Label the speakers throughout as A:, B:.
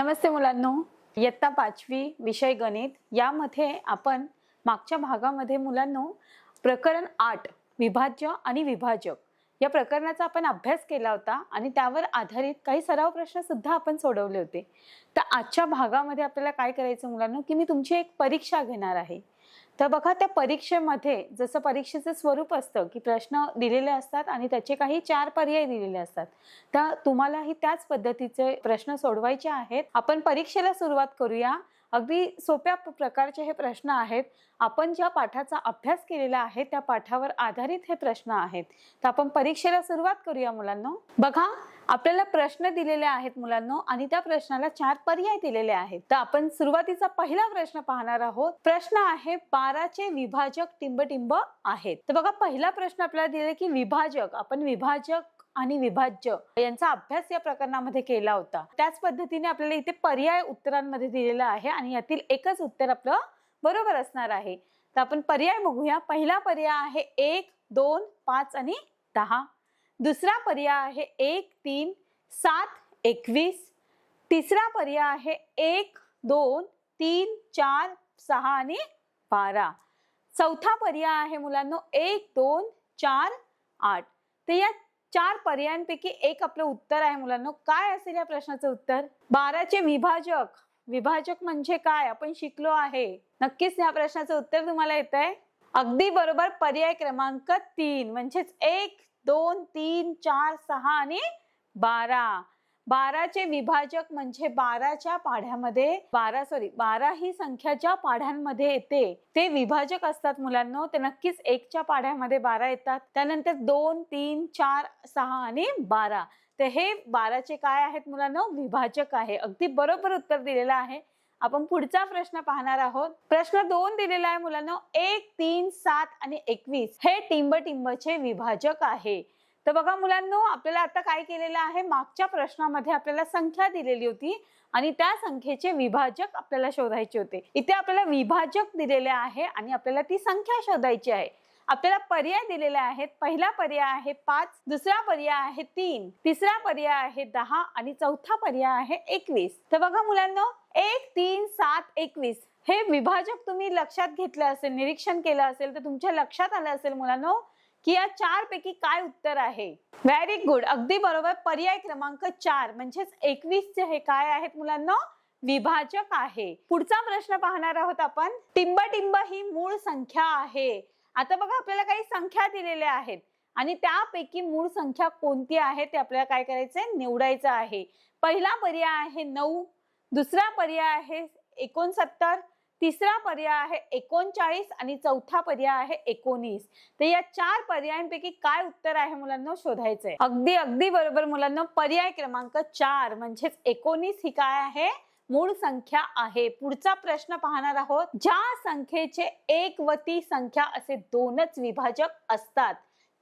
A: नमस्ते मुलांनो. इयत्ता पाचवी विषय गणित. यामध्ये आपण मागच्या भागामध्ये मुलांनो प्रकरण आठ विभाज्य आणि विभाजक या प्रकरणाचा आपण अभ्यास केला होता आणि त्यावर आधारित काही सराव प्रश्न सुद्धा आपण सोडवले होते. तर आजच्या भागामध्ये आपल्याला काय करायचं मुलांनो? की मी तुमची एक परीक्षा घेणार आहे. तर बघा त्या परीक्षेमध्ये जसं परीक्षेचं स्वरूप असतं की प्रश्न दिलेले असतात आणि त्याचे काही चार पर्याय दिलेले असतात. तर तुम्हालाही त्याच पद्धतीचे प्रश्न सोडवायचे आहेत. आपण परीक्षेला सुरुवात करूया. अगदी सोप्या प्रकारचे हे प्रश्न आहेत. आपण ज्या पाठाचा अभ्यास केलेला आहे त्या पाठावर आधारित हे प्रश्न आहेत. तर आपण परीक्षेला सुरुवात करूया मुलांनो. बघा आपल्याला प्रश्न दिलेले आहेत मुलांनो आणि त्या प्रश्नाला चार पर्याय दिलेले आहेत. तर आपण सुरुवातीचा पहिला प्रश्न पाहणार आहोत. प्रश्न आहे बाराचे विभाजक टिंबटिंब आहेत. तर बघा पहिला प्रश्न आपल्याला दिले की विभाजक आपण विभाजक आणि विभाज्य यांचा अभ्यास या प्रकरणामध्ये केला होता. त्याच पद्धतीने आपल्याला इथे पर्याय उत्तरांमध्ये दिलेला आहे आणि यातील एकच उत्तर आपलं बरोबर असणार आहे. तर आपण पर्याय बघूया. पहिला पर्याय आहे एक दोन पाच आणि दहा. दुसरा पर्याय आहे एक तीन सात एकवीस. तिसरा पर्याय आहे एक दोन तीन चार सहा आणि बारा. चौथा पर्याय आहे मुलांनो एक दोन चार आठ. तर या चार पर्यायांपैकी एक आपलं उत्तर आहे मुलांनो. काय असेल या प्रश्नाचं उत्तर? बाराचे विभाजक. विभाजक म्हणजे काय? आपण शिकलो आहे. नक्कीच या प्रश्नाचं उत्तर तुम्हाला येत आहे अगदी बरोबर पर्याय क्रमांक तीन. म्हणजेच एक दोन तीन चार सहा आणि बारा. बाराचे विभाजक म्हणजे बाराच्या पाढ्यामध्ये बारा सॉरी बारा ही संख्या ज्या पाढ्यांमध्ये येते. ते विभाजक असतात मुलांनो ते नक्कीच एकच्या पाढ्यामध्ये बारा येतात. त्यानंतर दोन तीन चार सहा आणि बारा. तर हे बाराचे काय आहेत मुलांना? विभाजक आहे. अगदी बरोबर उत्तर दिलेलं आहे. आपण पुढचा प्रश्न पाहणार आहोत. प्रश्न दोन दिलेला आहे मुलांनो. एक तीन सात आणि एकवीस हे टिंब टिंबचे विभाजक आहे. तर बघा मुलांनो आपल्याला आता काय केलेलं आहे? मागच्या प्रश्नामध्ये आपल्याला संख्या दिलेली होती आणि त्या संख्येचे विभाजक आपल्याला शोधायचे होते. इथे आपल्याला विभाजक दिलेले आहे आणि आपल्याला ती संख्या शोधायची आहे. आपल्याला पर्याय दिलेले आहेत. पहिला पर्याय आहे पाच दुसरा पर्याय आहे तीन तिसरा पर्याय आहे दहा आणि चौथा पर्याय आहे एकवीस. तर बघा मुलांनो एक तीन सात एकवीस. हे विभाजक तुम्ही लक्षात घेतलं असेल निरीक्षण केलं असेल तर तुमच्या लक्षात आलं असेल मुलांनो की या चार पैकी काय उत्तर आहे? व्हेरी गुड अगदी बरोबर. पर्याय क्रमांक चार म्हणजेच एकवीस चे हे काय आहेत मुलांना? विभाजक आहे. पुढचा प्रश्न पाहणार आहोत आपण. टिंब टिंब ही मूळ संख्या आहे. आता बघा आपल्याला काही संख्या दिलेल्या आहेत. आणि त्यापैकी मूळ संख्या कोणती आहे? ते आपल्याला काय करायचंय? निवडायचं आहे. पहिला पर्याय आहे नऊ. दुसरा पर्याय आहे एकोणसत्तर तिसरा पर्याय आहे एकोणचाळीस आणि चौथा पर्याय आहे एकोणीस. तर या चार पर्यायांपैकी काय उत्तर आहे मुलांना शोधायचंय. अगदी अगदी बरोबर मुलांना पर्याय क्रमांक चार म्हणजेच एकोणीस ही काय आहे? मूळ संख्या आहे. पुढचा प्रश्न पाहणार आहोत. ज्या संख्येचे एक व ती संख्या असे दोनच विभाजक असतात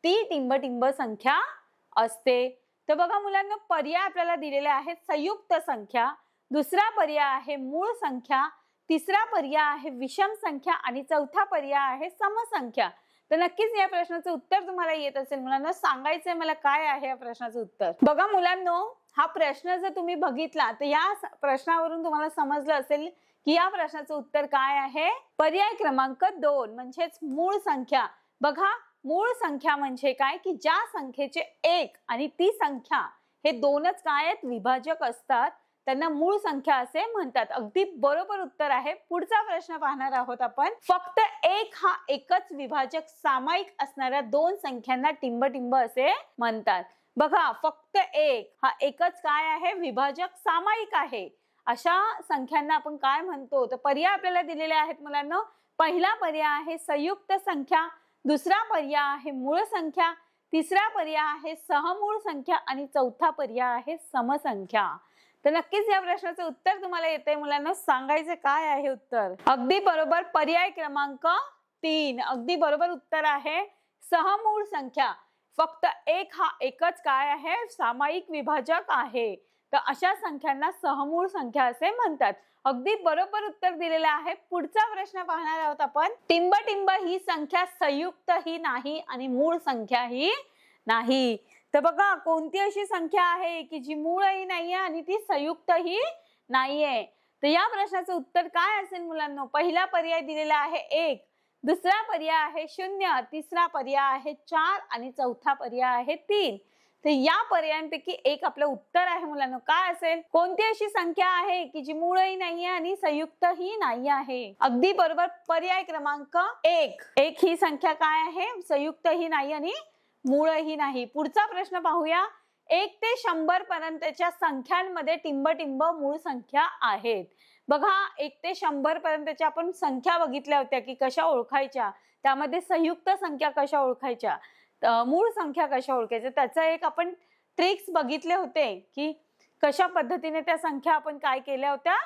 A: ती टिंबटिंब संख्या असते. तर बघा मुलांना पर्याय आपल्याला दिलेले आहेत संयुक्त संख्या. दुसरा पर्याय आहे मूळ संख्या तिसरा पर्याय आहे विषम संख्या आणि चौथा पर्याय आहे समसंख्या. तर नक्कीच या प्रश्नाचं उत्तर तुम्हाला येत असेल. मुलांना सांगायचंय मला काय आहे या प्रश्नाचं उत्तर. बघा मुलांनो हा प्रश्न जर तुम्ही बघितला तर या प्रश्नावरून तुम्हाला समजलं असेल की या प्रश्नाचं उत्तर काय आहे? पर्याय क्रमांक दोन म्हणजेच मूळ संख्या. बघा मूळ संख्या म्हणजे काय? की ज्या संख्येचे एक आणि ती संख्या हे दोनच काय आहेत? विभाजक असतात. त्यांना मूळ संख्या असे म्हणतात. अगदी बरोबर उत्तर आहे. पुढचा प्रश्न पाहणार आहोत आपण. फक्त एक हा एकच विभाजक सामायिक असणाऱ्या दोन संख्यांना टिंबटिंब असे म्हणतात. बघा फक्त एक हा एकच काय आहे? विभाजक सामायिक आहे. अशा संख्यांना आपण काय म्हणतो? तर पर्याय आपल्याला दिलेले आहेत मुलांना. पहिला पर्याय आहे संयुक्त संख्या. दुसरा पर्याय आहे मूळ संख्या. तिसरा पर्याय आहे सहमूळ संख्या. आणि चौथा पर्याय आहे समसंख्या. तर नक्कीच या प्रश्नाचं उत्तर तुम्हाला येते मुलांना सांगायचं काय आहे उत्तर? अगदी बरोबर पर्याय क्रमांक तीन. अगदी बरोबर उत्तर आहे सहमूळ संख्या. फक्त एक हा एकच काय आहे? सामायिक विभाजक आहे. तर अशा संख्यांना सहमूळ संख्या असे म्हणतात. अगदी बरोबर उत्तर दिलेलं आहे. पुढचा प्रश्न पाहणार आहोत आपण. टिंब टिंब ही संख्या संयुक्त ही नाही आणि मूळ संख्या ही नाही. तर बघा कोणती अशी संख्या आहे की जी मूळही नाहीये आणि ती संयुक्तही नाहीये? तर या प्रश्नाचं उत्तर काय असेल मुलांना? पहिला पर्याय दिलेला आहे एक. दुसरा पर्याय आहे शून्य. तिसरा पर्याय आहे चार आणि चौथा पर्याय आहे तीन. तर या पर्यायांपैकी एक आपलं उत्तर आहे मुलांना. काय असेल? कोणती अशी संख्या आहे की जी मूळही नाहीये आणि संयुक्तही नाही आहे? अगदी बरोबर पर्याय क्रमांक एक. एक ही संख्या काय आहे? संयुक्तही नाही आणि मूळही नाही. पुढचा प्रश्न पाहूया. एक ते शंभर पर्यंतच्या संख्यांमध्ये टिंबटिंब मूळ संख्या आहेत. बघा एक ते शंभर पर्यंतच्या आपण संख्या बघितल्या होत्या की कशा ओळखायच्या? त्यामध्ये संयुक्त संख्या कशा ओळखायच्या? मूळ संख्या कशा ओळखायच्या? त्याचा एक आपण ट्रिक्स बघितले होते की कशा पद्धतीने त्या संख्या आपण काय केल्या होत्या?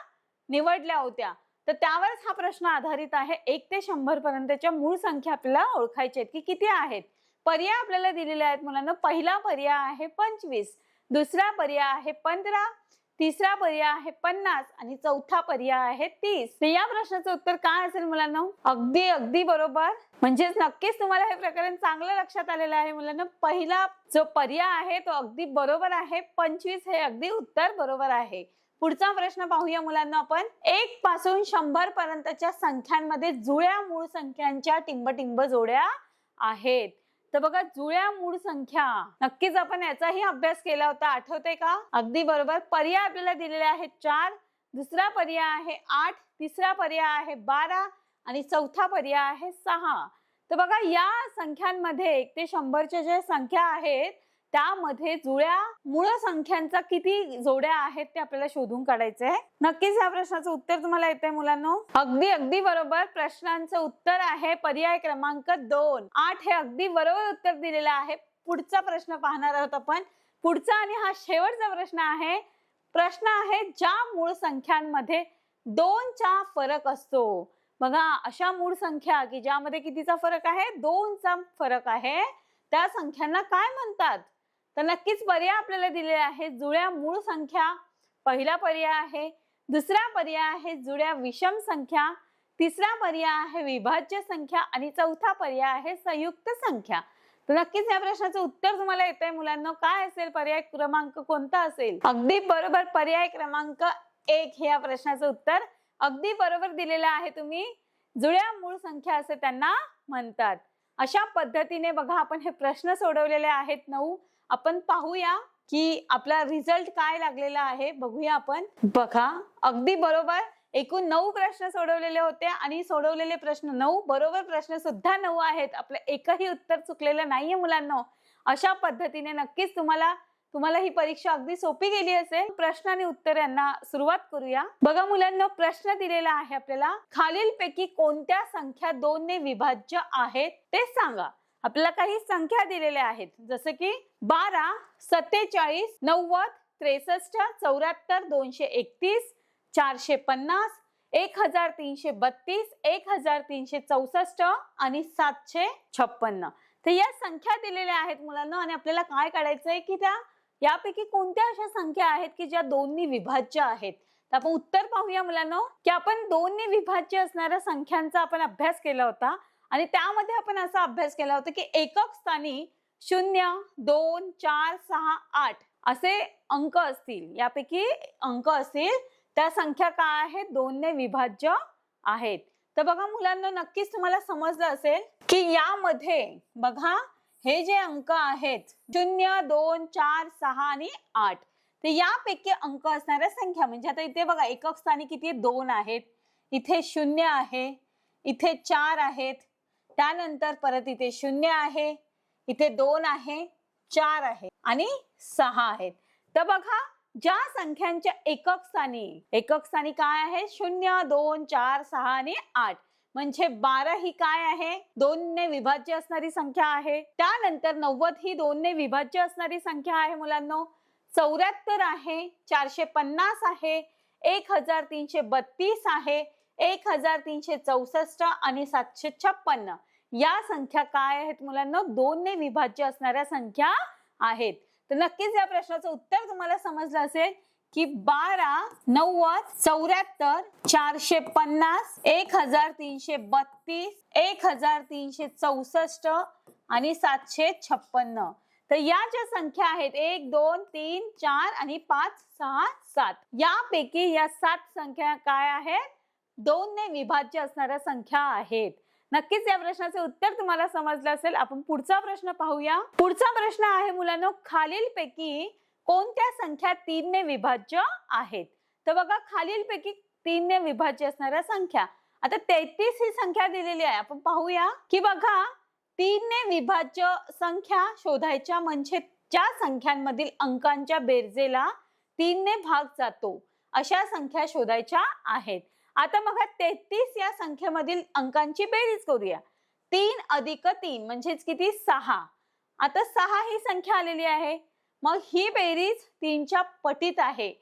A: निवडल्या होत्या. तर त्यावरच हा प्रश्न आधारित आहे. एक ते शंभर पर्यंतच्या मूळ संख्या आपल्याला ओळखायच्या आहेत की किती आहेत? पर्याय आपल्याला दिलेले आहेत मुलांना. पहिला पर्याय आहे पंचवीस. दुसरा पर्याय आहे पंधरा. तिसरा पर्याय आहे पन्नास. आणि चौथा पर्याय आहे तीस. तर या प्रश्नाचं उत्तर काय असेल मुलांना? अगदी अगदी बरोबर. म्हणजेच नक्कीच तुम्हाला हे प्रकरण चांगलं लक्षात आलेलं आहे मुलांना. पहिला जो पर्याय आहे तो अगदी बरोबर आहे. पंचवीस हे अगदी उत्तर बरोबर आहे. पुढचा प्रश्न पाहूया मुलांना आपण. एक पासून शंभर पर्यंतच्या संख्यांमध्ये जुळ्या मूळ संख्यांच्या टिंबटिंब जोड्या आहेत. तर बघा जुळ्या मूळ संख्या नक्कीच आपण याचाही अभ्यास केला होता. आठवते का? अगदी बरोबर. पर्याय आपल्याला दिलेले आहेत चार. दुसरा पर्याय आहे आठ. तिसरा पर्याय आहे बारा. आणि चौथा पर्याय आहे सहा. तर बघा या संख्यांमध्ये एक ते शंभरच्या ज्या संख्या आहेत त्यामध्ये जुळ्या मूळ संख्यांचा किती जोड्या आहेत ते आपल्याला शोधून काढायचे आहे. नक्कीच या प्रश्नाचं उत्तर तुम्हाला येतंय मुलांना. अगदी अगदी बरोबर. प्रश्नांचं उत्तर आहे पर्याय क्रमांक दोन. आठ हे अगदी बरोबर उत्तर दिलेलं आहे. पुढचा प्रश्न पाहणार आहोत आपण. पुढचा आणि हा शेवटचा प्रश्न आहे. प्रश्न आहे ज्या मूळ संख्यांमध्ये दोनचा फरक असतो. बघा अशा मूळ संख्या की ज्यामध्ये कितीचा फरक आहे? दोनचा फरक आहे. त्या संख्यांना काय म्हणतात? तर नक्कीच पर्याय आपल्याला दिलेला आहे जुळ्या मूळ संख्या पहिला पर्याय आहे. दुसरा पर्याय आहे जुळ्या विषम संख्या. तिसरा पर्याय आहे विभाज्य संख्या. आणि चौथा पर्याय आहे संयुक्त संख्या. तर नक्कीच या प्रश्नाचं उत्तर तुम्हाला येत आहे मुलांना. काय असेल पर्याय क्रमांक कोणता असेल? अगदी बरोबर पर्याय क्रमांक एक हे या प्रश्नाचं उत्तर. अगदी बरोबर दिलेलं आहे तुम्ही. जुळ्या मूळ संख्या असे त्यांना म्हणतात. अशा पद्धतीने बघा आपण हे प्रश्न सोडवलेले आहेत नऊ. आपण पाहूया की आपला रिझल्ट काय लागलेला आहे. बघूया आपण. बघा अगदी बरोबर एकूण नऊ प्रश्न सोडवलेले होते आणि सोडवलेले प्रश्न नऊ बरोबर प्रश्न सुद्धा नऊ आहेत. आपलं एकही उत्तर चुकलेलं नाहीये मुलांना. अशा पद्धतीने नक्कीच तुम्हाला तुम्हाला ही परीक्षा अगदी सोपी गेली असेल. प्रश्न आणि उत्तर यांना सुरुवात करूया. बघा मुलांना प्रश्न दिलेला आहे आपल्याला. खालीलपैकी कोणत्या संख्या दोन ने विभाज्य आहेत ते सांगा. आपल्याला काही संख्या दिलेल्या आहेत. जसं की बारा सत्तेचाळीस नव्वद त्रेसष्ट चौऱ्याहत्तर दोनशे एकतीस चारशे पन्नास एक हजार तीनशे बत्तीस एक हजार तीनशे चौसष्ट आणि सातशे छप्पन्न. तर या संख्या दिलेल्या आहेत मुलांना आणि आपल्याला काय काढायचंय की त्या यापैकी कोणत्या अशा संख्या आहेत की ज्या दोन्ही विभाज्य आहेत? तर आपण उत्तर पाहूया मुलांना की आपण दोन्ही विभाज्य असणाऱ्या संख्यांचा आपण अभ्यास केला होता. आणि त्यामध्ये आपण असा अभ्यास केला होता की एकक स्थानी शून्य दोन चार सहा आठ असे अंक असतील. यापैकी अंक असतील त्या संख्या काय आहेत? दोनने विभाज्य आहेत. तर बघा मुलांना नक्कीच तुम्हाला समजलं असेल की यामध्ये बघा हे जे अंक आहेत शून्य दोन चार सहा आणि आठ तर यापैकी अंक असणाऱ्या संख्या म्हणजे आता इथे बघा एकक स्थानी किती? दोन आहेत. इथे शून्य आहे. इथे चार आहेत. त्यानंतर परत इथे शून्य आहे इथे दोन आहे चार आहे आणि सहा आहेत. तर बघा ज्या संख्यांच्या एकक स्थानी एकक स्थानी काय आहे? शून्य दोन चार सहा आणि आठ. म्हणजे बारा ही काय आहे? दोन ने विभाज्य असणारी संख्या आहे. त्यानंतर नव्वद ही दोन ने विभाज्य असणारी संख्या आहे मुलांना. चौऱ्याहत्तर आहे चारशे पन्नास आहे एक हजार तीनशे बत्तीस आहे एक हजार तीनशे चौसष्ट आणि सातशे छप्पन्न या संख्या काय आहेत मुलांना? दोन ने विभाज्य असणाऱ्या संख्या आहेत. तर नक्कीच या प्रश्नाचं उत्तर तुम्हाला समजलं असेल की बारा नव्वद चौऱ्याहत्तर चारशे पन्नास एक हजार तीनशे बत्तीस एक हजार तीनशे चौसष्ट आणि सातशे छप्पन्न तर या ज्या संख्या आहेत एक दोन तीन चार आणि पाच सहा सात. यापैकी या सात संख्या काय आहेत? दोन ने विभाज्य असणाऱ्या संख्या आहेत. नक्कीच या प्रश्नाचे उत्तर तुम्हाला समजलं असेल. आपण पुढचा प्रश्न पाहूया. पुढचा प्रश्न आहे मुलांना खालीलपैकी कोणत्या संख्या तीन ने विभाज्य आहेत? तर बघा खालीलपैकी तीन ने विभाज्य असणाऱ्या संख्या. आता तेहतीस ही संख्या दिलेली आहे. आपण पाहूया की बघा तीन ने विभाज्य संख्या शोधायच्या म्हणजे ज्या संख्यांमधील अंकांच्या बेरजेला तीन ने भाग जातो अशा संख्या शोधायच्या आहेत. आता बघा तेहतीस या संख्येमधील अंकांची बेरीज करूया. तीन अधिक तीन म्हणजेच किती? सहा. आता सहा ही संख्या आलेली आहे. मग ही बेरीज तीनच्या पटीत आहे.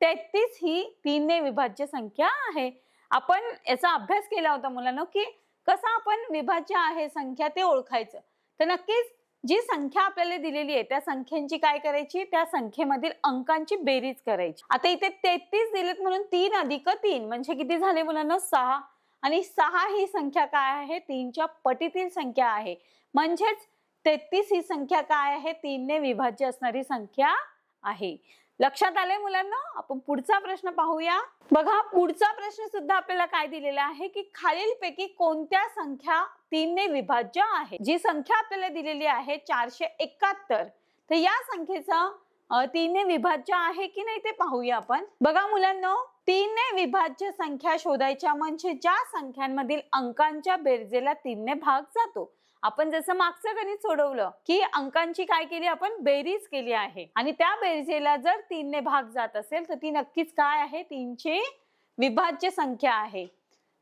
A: तेहतीस ही तीनने विभाज्य संख्या आहे. आपण याचा अभ्यास केला होता मुलांना की कसा आपण विभाज्य आहे संख्या ते ओळखायचं. तर नक्कीच जी संख्या आपल्याला दिलेली आहे त्या संख्येची काय करायची? त्या संख्येमधील अंकांची बेरीज करायची. आता इथे तेहतीस दिलेत म्हणून तीन अधिक तीन म्हणजे किती झाले मुलांना? सहा. आणि सहा ही संख्या काय आहे? तीनच्या पटीतील संख्या आहे. म्हणजेच तेहतीस ही संख्या काय आहे? तीनने विभाज्य असणारी संख्या आहे. लक्षात आले मुलांना? आपण पुढचा प्रश्न पाहूया. बघा पुढचा प्रश्न सुद्धा आपल्याला काय दिलेला आहे की खालीलपैकी कोणत्या संख्या तीनने विभाज्य आहे? जी संख्या आपल्याला दिलेली आहे चारशे एकाहत्तर. तर या संख्येचा तीनने विभाज्य आहे की नाही ते पाहूया आपण. बघा मुलांना तीनने विभाज्य संख्या शोधायच्या म्हणजे ज्या संख्यांमधील अंकांच्या बेरजेला तीनने भाग जातो. आपण जसं मागचं गणित सोडवलं की अंकांची काय केली आपण? बेरीज केली आहे. आणि त्या बेरजेला जर तीनने भाग जात असेल तर ती नक्कीच काय आहे? तीनची विभाज्य संख्या आहे.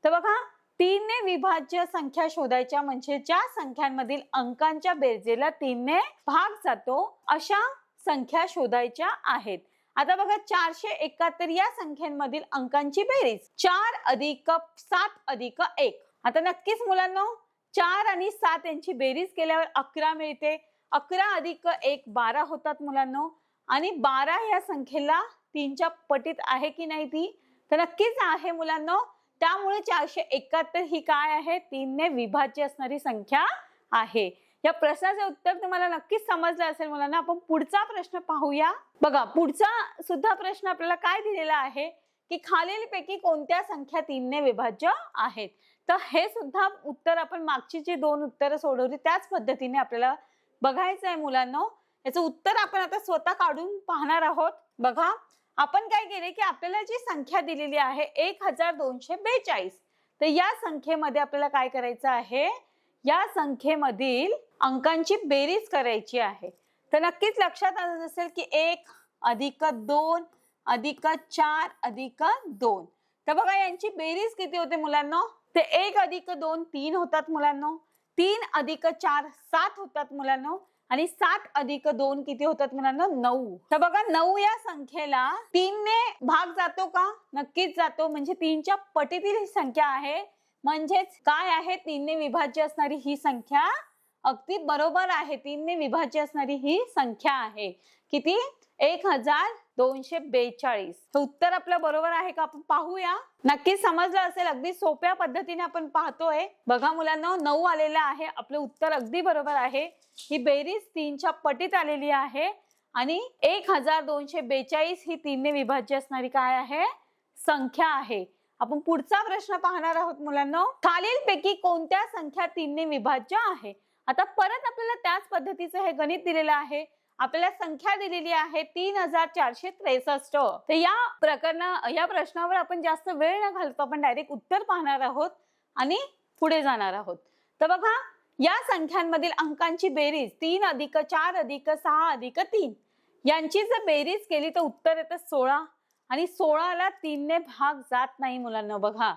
A: तर बघा तीनने विभाज्य संख्या शोधायच्या म्हणजे ज्या संख्यांमधील अंकांच्या बेरजेला तीनने भाग जातो अशा संख्या शोधायच्या आहेत. आता बघा चारशे एकाहत्तर या संख्यांमधील अंकांची बेरीज. चार अधिक सात अधिक एक. आता नक्कीच मुलांना चार आणि सात यांची बेरीज केल्यावर अकरा मिळते. अकरा अधिक एक बारा होतात मुलांना. आणि बारा या संख्येला तीनच्या पटीत आहे की नाही ती? तर नक्कीच आहे मुलांना. त्यामुळे चारशे एकाहत्तर ही काय आहे? तीनने विभाज्य असणारी संख्या आहे. या प्रश्नाचे उत्तर तुम्हाला नक्कीच समजलं असेल मुलांना. आपण पुढचा प्रश्न पाहूया. बघा पुढचा सुद्धा प्रश्न आपल्याला काय दिलेला आहे? की खालीलपैकी कोणत्या संख्या तीनने विभाज्य आहेत? तर हे सुद्धा उत्तर आपण मागची जी दोन उत्तरं सोडवली त्याच पद्धतीने आपल्याला बघायचं आहे मुलांना. याचं उत्तर आपण आता स्वतः काढून पाहणार आहोत. बघा आपण काय केले की आपल्याला जी संख्या दिलेली आहे एक हजार दोनशे बेचाळीस. तर या संख्येमध्ये आपल्याला काय करायचं आहे? या संख्येमधील अंकांची बेरीज करायची आहे. तर नक्कीच लक्षात आलं असेल की एक अधिक दोन अधिक चार अधिक दोन. तर बघा यांची बेरीज किती होते मुलांना? ते एक अधिक दोन तीन होतात मुलांना. तीन अधिक चार सात होतात मुलांना. आणि सात अधिक दोन किती होतात मुलांना? नऊ. तर बघा नऊ या संख्येला तीनने भाग जातो का? नक्कीच जातो. म्हणजे तीनच्या पटीतील ही संख्या आहे. म्हणजेच काय आहे? तीनने विभाज्य असणारी ही संख्या अगदी बरोबर आहे. तीनने विभाज्य असणारी ही संख्या आहे. किती? एक हजार दोनशे बेचाळीस. हे उत्तर आपलं बरोबर आहे का? आपण पाहूया. नक्कीच समजलं असेल. अगदी सोप्या पद्धतीने आपण पाहतोय. बघा मुलांना नऊ आलेलं आहे. आपलं उत्तर अगदी बरोबर आहे. ही बेरीज तीनच्या पटीत आलेली आहे. आणि एक हजार दोनशे बेचाळीस ही तीनने विभाज्य असणारी काय आहे? संख्या आहे. आपण पुढचा प्रश्न पाहणार आहोत मुलांना. खालीलपैकी कोणत्या संख्या तीनने विभाज्य आहे? आता परत आपल्याला त्याच पद्धतीचं हे गणित दिलेलं आहे. आपल्याला संख्या दिलेली आहे तीन हजार चारशे त्रेसष्ट. तर या प्रकरणा या प्रश्नावर आपण जास्त वेळ न घालतो आपण डायरेक्ट उत्तर पाहणार आहोत आणि पुढे जाणार आहोत. तर बघा या संख्यांमधील अंकांची बेरीज तीन अधिक चार अधिक सहा अधिक तीन. यांची जर बेरीज केली तर उत्तर येतं सोळा आणि सोळाला तीनने भाग जात नाही मुलांना बघा.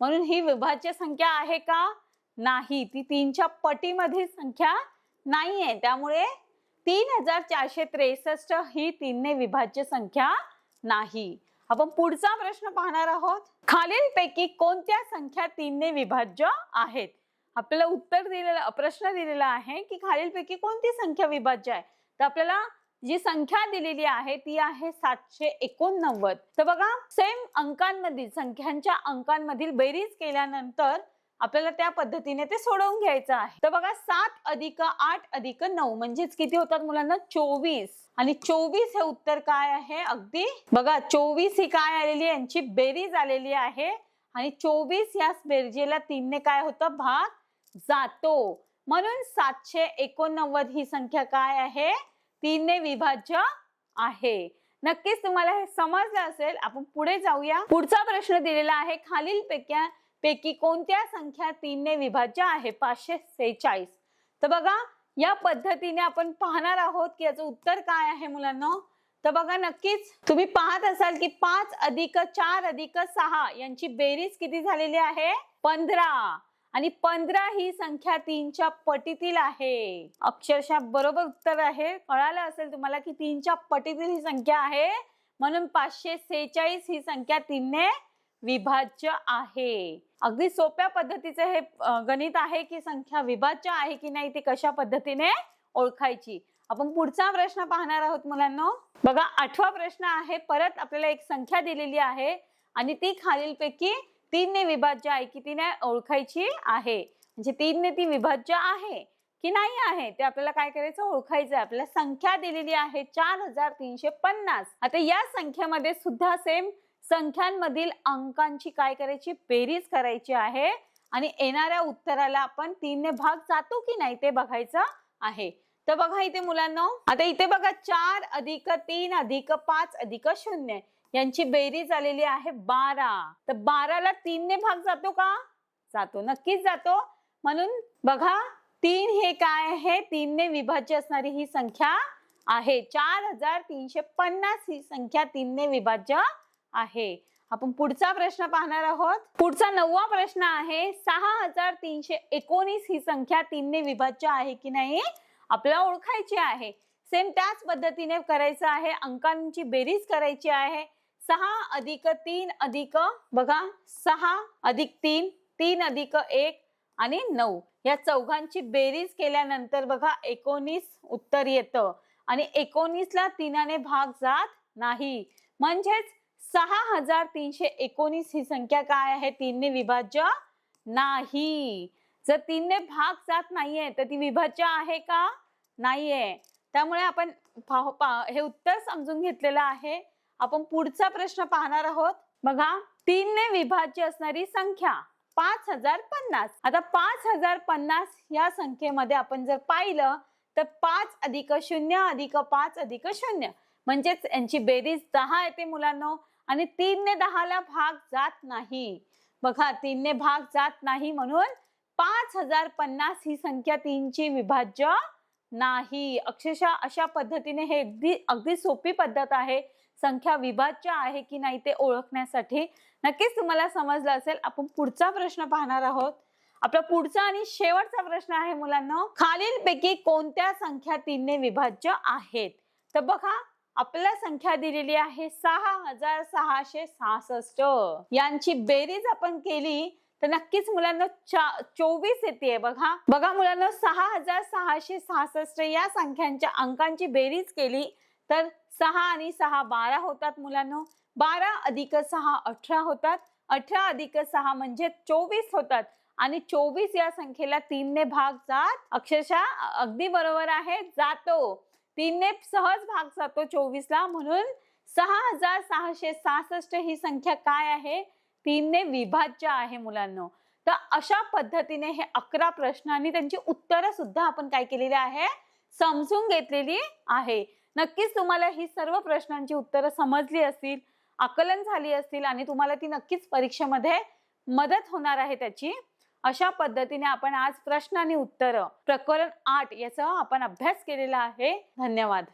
A: म्हणून ही विभाज्य संख्या आहे का? नाही. ती तीनच्या पटीमधील संख्या नाहीये. त्यामुळे तीन हजार चारशे त्रेसष्ट ही तीनने विभाज्य संख्या नाही. आपण पुढचा प्रश्न पाहणार आहोत. खालीलपैकी कोणत्या संख्या तीनने विभाज्य आहेत? आपल्याला उत्तर दिलेला प्रश्न दिलेला आहे की खालीलपैकी कोणती संख्या विभाज्य आहे? तर आपल्याला जी संख्या दिलेली आहे ती आहे सातशे एकोणनव्वद. तर बघा सेम अंकांमधील संख्यांच्या अंकांमधील बेरीज केल्यानंतर आपल्याला त्या पद्धतीने ते सोडवून घ्यायचं आहे. तर बघा सात अधिक आठ अधिक नऊ म्हणजेच किती होतात मुलांना? चोवीस. आणि चोवीस हे उत्तर काय आहे? अगदी बघा चोवीस ही काय आलेली आहे? यांची बेरीज आलेली आहे. आणि चोवीस या बेरजेला तीनने काय होतं? भाग जातो. म्हणून सातशे एकोणनव्वद ही संख्या काय आहे? तीनने विभाज्य आहे. नक्कीच तुम्हाला हे समजलं असेल. आपण पुढे जाऊया. पुढचा प्रश्न दिलेला आहे. खालील पैकी कोणत्या संख्या तीनने विभाज्य आहे? पाचशे सेहेचाळीस. तर बघा या पद्धतीने आपण पाहणार आहोत की याचं उत्तर काय आहे मुलांना? तर बघा नक्कीच तुम्ही पाहत असाल की पाच अधिक चार अधिक सहा यांची बेरीज किती झालेली आहे? पंधरा. आणि पंधरा ही संख्या तीनच्या पटीतील आहे. अक्षरशः बरोबर उत्तर आहे. कळालं असेल तुम्हाला की तीनच्या पटीतील ही संख्या आहे? म्हणून पाचशे सेहेचाळीस ही संख्या तीनने विभाज्य आहे. अगदी सोप्या पद्धतीचे हे गणित आहे की संख्या विभाज्य आहे की नाही ती कशा पद्धतीने ओळखायची? आपण पुढचा प्रश्न पाहणार आहोत मुलांना. बघा आठवा प्रश्न आहे परत आपल्याला एक संख्या दिलेली आहे आणि ती खालीलपैकी तीनने विभाज्य आहे की तिने ओळखायची आहे? म्हणजे तीनने ती विभाज्य आहे की नाही आहे? ते आपल्याला काय करायचं? ओळखायचं आहे आपल्याला संख्या दिलेली आहे चार हजार तीनशे पन्नास. आता या संख्येमध्ये सुद्धा सेम संख्यांमधील अंकांची काय करायची? बेरीज करायची आहे. आणि येणाऱ्या उत्तराला आपण तीनने भाग जातो की नाही ते बघायचं आहे. तर बघा इथे मुलांना आता इथे बघा चार अधिक तीन अधिक पाच अधिक शून्य. यांची बेरीज आलेली आहे बारा. तर बाराला तीनने भाग जातो का? जातो नक्कीच जातो. म्हणून बघा तीन हे काय आहे? तीनने विभाज्य असणारी ही संख्या आहे. चार हजार तीनशे पन्नास ही संख्या तीनने विभाज्य आहे. आपण पुढचा प्रश्न पाहणार आहोत. पुढचा नववा प्रश्न आहे सहा हजार तीनशे एकोणीस ही संख्या तीनने विभाज्य आहे की नाही? आपल्याला ओळखायची आहे. सेम त्याच पद्धतीने करायचं आहे. अंकांची बेरीज करायची आहे. सहा अधिक तीन अधिक बघा सहा अधिक तीन तीन अधिक एक आणि नऊ. या चौघांची बेरीज केल्यानंतर बघा एकोणीस उत्तर येतं. आणि एकोणीसला तीनाने भाग जात नाही. म्हणजेच सहा हजार तीनशे एकोणीस ही संख्या काय आहे? तीनने विभाज्य नाही. जर तीनने भाग जात नाहीये तर ती विभाज्य आहे का? नाहीये. त्यामुळे आपण पा- हे उत्तर समजून घेतलेलं आहे. आपण पुढचा प्रश्न पाहणार आहोत. बघा तीनने विभाज्य असणारी संख्या पाच हजार पन्नास. आता पाच हजार पन्नास या संख्येमध्ये आपण जर पाहिलं तर पाच अधिक शून्य अधिक पाच अधिक शून्य. म्हणजेच यांची बेरीज दहा येते मुलांना. आणि तीनने दहाला भाग जात नाही. बघा तीनने भाग जात नाही म्हणून पाच हजार पन्नास ही संख्या तीनची विभाज्य नाही. अक्षरशः अशा पद्धतीने हे अगदी अगदी सोपी पद्धत आहे. संख्या विभाज्य आहे की नाही ते ओळखण्यासाठी. नक्कीच तुम्हाला समजलं असेल. आपण पुढचा प्रश्न पाहणार आहोत. आपला पुढचा आणि शेवटचा प्रश्न आहे मुलांना. खालीलपैकी कोणत्या संख्या तीनने विभाज्य आहेत? तर बघा आपल्याला संख्या दिलेली आहे सहा हजार सहाशे सहासष्ट. यांची बेरीज आपण केली तर नक्कीच मुलांना चोवीस येते बघा. बघा मुलांना सहा हजार सहाशे सहासष्ट या संख्यांच्या अंकांची बेरीज केली तर सहा आणि सहा बारा होतात मुलांना. बारा अधिक सहा अठरा होतात. अठरा अधिक सहा म्हणजे चोवीस होतात. आणि चोवीस या संख्येला तीनने भाग जात अक्षरशः अगदी बरोबर आहे जातो. तीनने सहज भाग जातो चोवीसला. म्हणून सहा हजार सहाशे सहासष्ट ही संख्या काय आहे? तीनने विभाज्य आहे मुलांना. तर अशा पद्धतीने हे अकरा प्रश्न आणि त्यांची उत्तरं सुद्धा आपण काय केलेली आहे? समजून घेतलेली आहे. नक्कीच तुम्हाला ही सर्व प्रश्नांची उत्तरं समजली असतील आकलन झाली असतील आणि तुम्हाला ती नक्कीच परीक्षेमध्ये मदत होणार आहे त्याची. अशा पद्धतीने आपण आज प्रश्न आणि उत्तर प्रकरण आठ याचा आपण अभ्यास केलेला आहे. धन्यवाद.